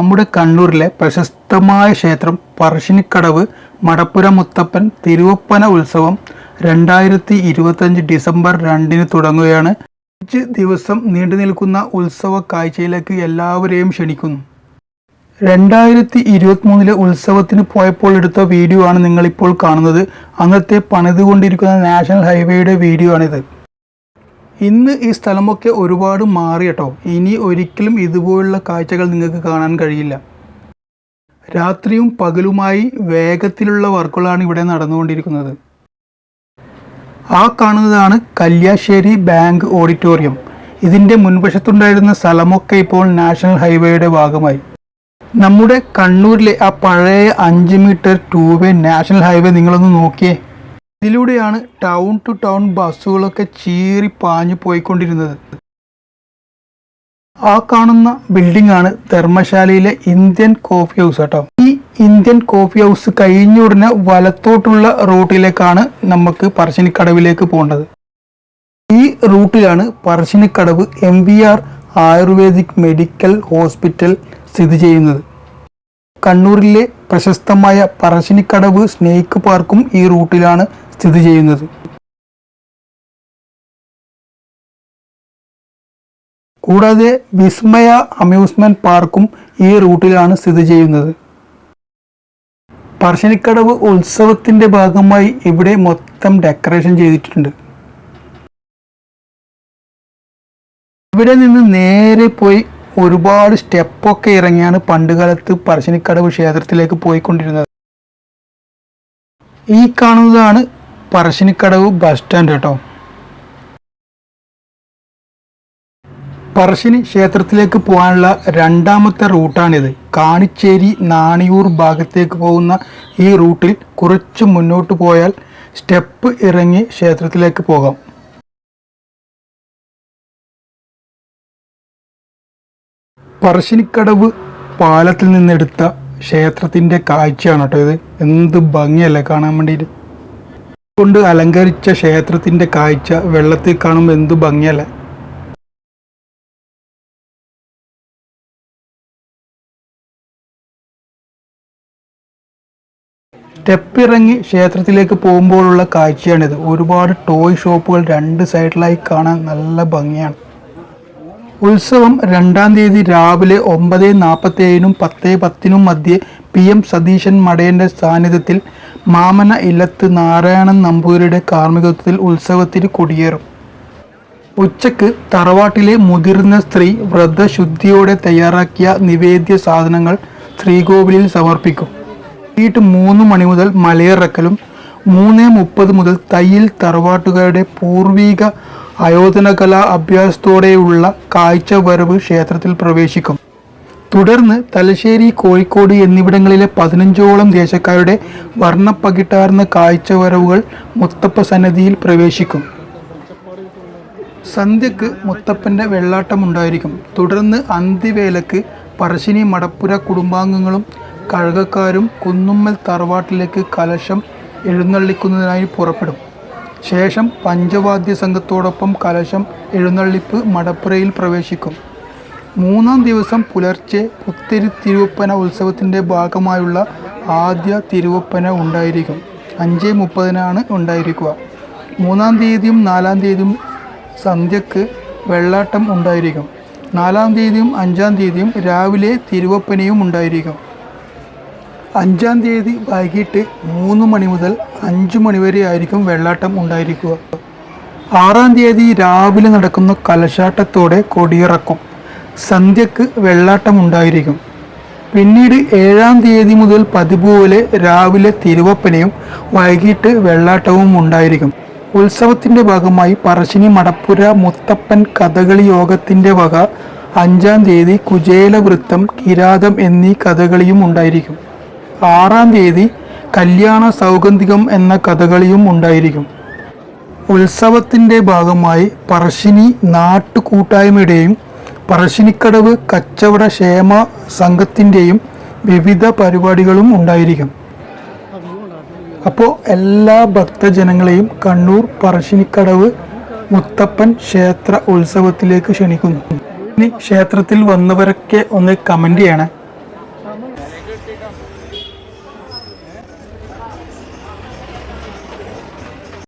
നമ്മുടെ കണ്ണൂരിലെ പ്രശസ്തമായ ക്ഷേത്രം പറശ്ശിനിക്കടവ് മടപ്പുര മുത്തപ്പൻ തിരുവപ്പന ഉത്സവം രണ്ടായിരത്തി ഇരുപത്തഞ്ച് ഡിസംബർ രണ്ടിന് തുടങ്ങുകയാണ്. അഞ്ച് ദിവസം നീണ്ടു നിൽക്കുന്ന ഉത്സവ കാഴ്ചയിലേക്ക് എല്ലാവരെയും ക്ഷണിക്കുന്നു. രണ്ടായിരത്തി ഇരുപത്തിമൂന്നിലെ ഉത്സവത്തിന് പോയപ്പോൾ എടുത്ത വീഡിയോ ആണ് നിങ്ങളിപ്പോൾ കാണുന്നത്. അന്നത്തെ പണിതുകൊണ്ടിരിക്കുന്ന നാഷണൽ ഹൈവേയുടെ വീഡിയോ ആണിത്. ഇന്ന് ഈ സ്ഥലമൊക്കെ ഒരുപാട് മാറി കേട്ടോ ഇനി ഒരിക്കലും ഇതുപോലുള്ള കാഴ്ചകൾ നിങ്ങൾക്ക് കാണാൻ കഴിയില്ല. രാത്രിയും പകലുമായി വേഗത്തിലുള്ള വർക്കുകളാണ് ഇവിടെ നടന്നുകൊണ്ടിരിക്കുന്നത്. ആ കാണുന്നതാണ് കല്യാശ്ശേരി ബാങ്ക് ഓഡിറ്റോറിയം. ഇതിന്റെ മുൻവശത്തുണ്ടായിരുന്ന സ്ഥലമൊക്കെ ഇപ്പോൾ നാഷണൽ ഹൈവേയുടെ ഭാഗമായി. നമ്മുടെ കണ്ണൂരിലെ ആ പഴയ അഞ്ച് metre two way national highway നിങ്ങളൊന്ന് നോക്കിയേ. ഇതിലൂടെയാണ് ടൗൺ ടു ടൗൺ ബസ്സുകളൊക്കെ ചീറി പാഞ്ഞു പോയിക്കൊണ്ടിരുന്നത്. ആ കാണുന്ന ബിൽഡിംഗ് ആണ് ധർമ്മശാലയിലെ ഇന്ത്യൻ കോഫി ഹൗസ് കേട്ടോ ഈ ഇന്ത്യൻ കോഫി ഹൗസ് കഴിഞ്ഞ ഉടനെ വലത്തോട്ടുള്ള റൂട്ടിലേക്കാണ് നമുക്ക് പറശ്ശിനിക്കടവിലേക്ക് പോകേണ്ടത്. ഈ റൂട്ടിലാണ് Parassinikkadavu M V R ayurvedic medical hospital സ്ഥിതി ചെയ്യുന്നത്. കണ്ണൂരിലെ പ്രശസ്തമായ പറശ്ശിനിക്കടവ് സ്നേക്ക് പാർക്കും ഈ റൂട്ടിലാണ് സ്ഥിതി ചെയ്യുന്നത്. കൂടാതെ വിസ്മയ അമ്യൂസ്മെന്റ് പാർക്കും ഈ റൂട്ടിലാണ് സ്ഥിതി ചെയ്യുന്നത്. പറശ്ശിനിക്കടവ് ഉത്സവത്തിന്റെ ഭാഗമായി ഇവിടെ മൊത്തം ഡെക്കറേഷൻ ചെയ്തിട്ടുണ്ട്. ഇവിടെ നിന്ന് നേരെ പോയി ഒരുപാട് സ്റ്റെപ്പൊക്കെ ഇറങ്ങിയാണ് പണ്ടുകാലത്ത് പറശ്ശിനിക്കടവ് ക്ഷേത്രത്തിലേക്ക് പോയിക്കൊണ്ടിരുന്നത്. ഈ കാണുന്നതാണ് പറശ്ശിനിക്കടവ് ബസ് സ്റ്റാൻഡ് കേട്ടോ പറശ്ശിനി ക്ഷേത്രത്തിലേക്ക് പോകാനുള്ള രണ്ടാമത്തെ റൂട്ടാണിത്. കാണിച്ചേരി നാണിയൂർ ഭാഗത്തേക്ക് പോകുന്ന ഈ റൂട്ടിൽ കുറച്ച് മുന്നോട്ട് പോയാൽ സ്റ്റെപ്പ് ഇറങ്ങി ക്ഷേത്രത്തിലേക്ക് പോകാം. പറശ്ശിനിക്കടവ് പാലത്തിൽ നിന്നെടുത്ത ക്ഷേത്രത്തിന്റെ കാഴ്ചയാണ് കേട്ടോ ഇത്. എന്ത് ഭംഗിയല്ലേ കാണാൻ വേണ്ടിയിട്ട്. കൊണ്ട് അലങ്കരിച്ച ക്ഷേത്രത്തിന്റെ കാഴ്ച വെള്ളത്തിൽ കാണുമ്പോൾ എന്തു ഭംഗിയല്ലേ? സ്റ്റെപ്പിറങ്ങി ക്ഷേത്രത്തിലേക്ക് പോകുമ്പോഴുള്ള കാഴ്ചയാണിത്. ഒരുപാട് ടോയ് ഷോപ്പുകൾ രണ്ട് സൈഡിലായി കാണാൻ നല്ല ഭംഗിയാണ്. ഉത്സവം രണ്ടാം തീയതി രാവിലെ ഒമ്പത് നാൽപ്പത്തി ഏഴിനും പത്ത് പത്തിനും മധ്യേ പി എം സതീശൻ മടയന്റെ സാന്നിധ്യത്തിൽ മാമന ഇല്ലത്ത് നാരായണൻ നമ്പൂതിരിയുടെ കാർമ്മികത്വത്തിൽ ഉത്സവത്തിന് കൊടിയേറും. ഉച്ചയ്ക്ക് തറവാട്ടിലെ മുതിർന്ന സ്ത്രീ വ്രതശുദ്ധിയോടെ തയ്യാറാക്കിയ നിവേദ്യ സാധനങ്ങൾ ശ്രീകോവിലിൽ സമർപ്പിക്കും. വൈകിട്ട് മൂന്ന് മണി മുതൽ മലയിറക്കലും മൂന്ന് മുപ്പത് മുതൽ തയ്യിൽ തറവാട്ടുകാരുടെ പൂർവീക ആയോധനകലാ അഭ്യാസത്തോടെയുള്ള കാഴ്ചവരവ് ക്ഷേത്രത്തിൽ പ്രവേശിക്കും. തുടർന്ന് തലശ്ശേരി കോഴിക്കോട് എന്നിവിടങ്ങളിലെ പതിനഞ്ചോളം ദേശക്കാരുടെ വർണപ്പകിട്ടാർന്ന കാഴ്ചവരവുകൾ മുത്തപ്പ സന്നദ്ധിയിൽ പ്രവേശിക്കും. സന്ധ്യക്ക് മുത്തപ്പന്റെ വെള്ളാട്ടമുണ്ടായിരിക്കും. തുടർന്ന് അന്തിവേലക്ക് പറശ്ശിനി മടപ്പുര കുടുംബാംഗങ്ങളും കഴകക്കാരും കുന്നുമ്മൽ തറവാട്ടിലേക്ക് കലശം എഴുന്നള്ളിക്കുന്നതിനായി പുറപ്പെടും. ശേഷം പഞ്ചവാദ്യ സംഘത്തോടൊപ്പം കലശം എഴുന്നള്ളിപ്പ് മടപ്പുരയിൽ പ്രവേശിക്കും. മൂന്നാം ദിവസം പുലർച്ചെ പുത്തരി തിരുവപ്പന ഉത്സവത്തിന്റെ ഭാഗമായുള്ള ആദ്യ തിരുവപ്പന ഉണ്ടായിരിക്കും. അഞ്ച് മുപ്പതിനാണ് ഉണ്ടായിരിക്കുക. മൂന്നാം തീയതിയും നാലാം തീയതിയും സന്ധ്യക്ക് വെള്ളാട്ടം ഉണ്ടായിരിക്കും. നാലാം തീയതിയും അഞ്ചാം തീയതിയും രാവിലെ തിരുവപ്പനയും ഉണ്ടായിരിക്കും. അഞ്ചാം തീയതി വൈകിട്ട് മൂന്ന് മണി മുതൽ അഞ്ച് മണി വരെ ആയിരിക്കും വെള്ളാട്ടം ഉണ്ടായിരിക്കുക. ആറാം തീയതി രാവിലെ നടക്കുന്ന കലശാട്ടത്തോടെ കൊടിയിറക്കും. സന്ധ്യക്ക് വെള്ളാട്ടം ഉണ്ടായിരിക്കും പിന്നീട് ഏഴാം തീയതി മുതൽ പതിപോലെ പോലെ രാവിലെ തിരുവപ്പനയും വൈകിട്ട് വെള്ളാട്ടവും ഉണ്ടായിരിക്കും. ഉത്സവത്തിന്റെ ഭാഗമായി പറശ്ശിനി മടപ്പുര മുത്തപ്പൻ കഥകളി യോഗത്തിന്റെ വക അഞ്ചാം തീയതി കുചേലവൃത്തം കിരാതം എന്നീ കഥകളിയും ഉണ്ടായിരിക്കും. ആറാം തീയതി കല്യാണ സൗഗന്ധികം എന്ന കഥകളിയും ഉണ്ടായിരിക്കും. ഉത്സവത്തിന്റെ ഭാഗമായി പറശ്ശിനി നാട്ടുകൂട്ടായ്മയുടെയും പറശ്ശിനിക്കടവ് കച്ചവട ക്ഷേമ സംഘത്തിന്റെയും വിവിധ പരിപാടികളും ഉണ്ടായിരിക്കും. അപ്പോൾ എല്ലാ ഭക്തജനങ്ങളെയും കണ്ണൂർ പറശ്ശിനിക്കടവ് മുത്തപ്പൻ ക്ഷേത്ര ഉത്സവത്തിലേക്ക് ക്ഷണിക്കുന്നു. ഇനി ക്ഷേത്രത്തിൽ വന്നവരൊക്കെ ഒന്ന് കമന്റ് ചെയ്യണേ.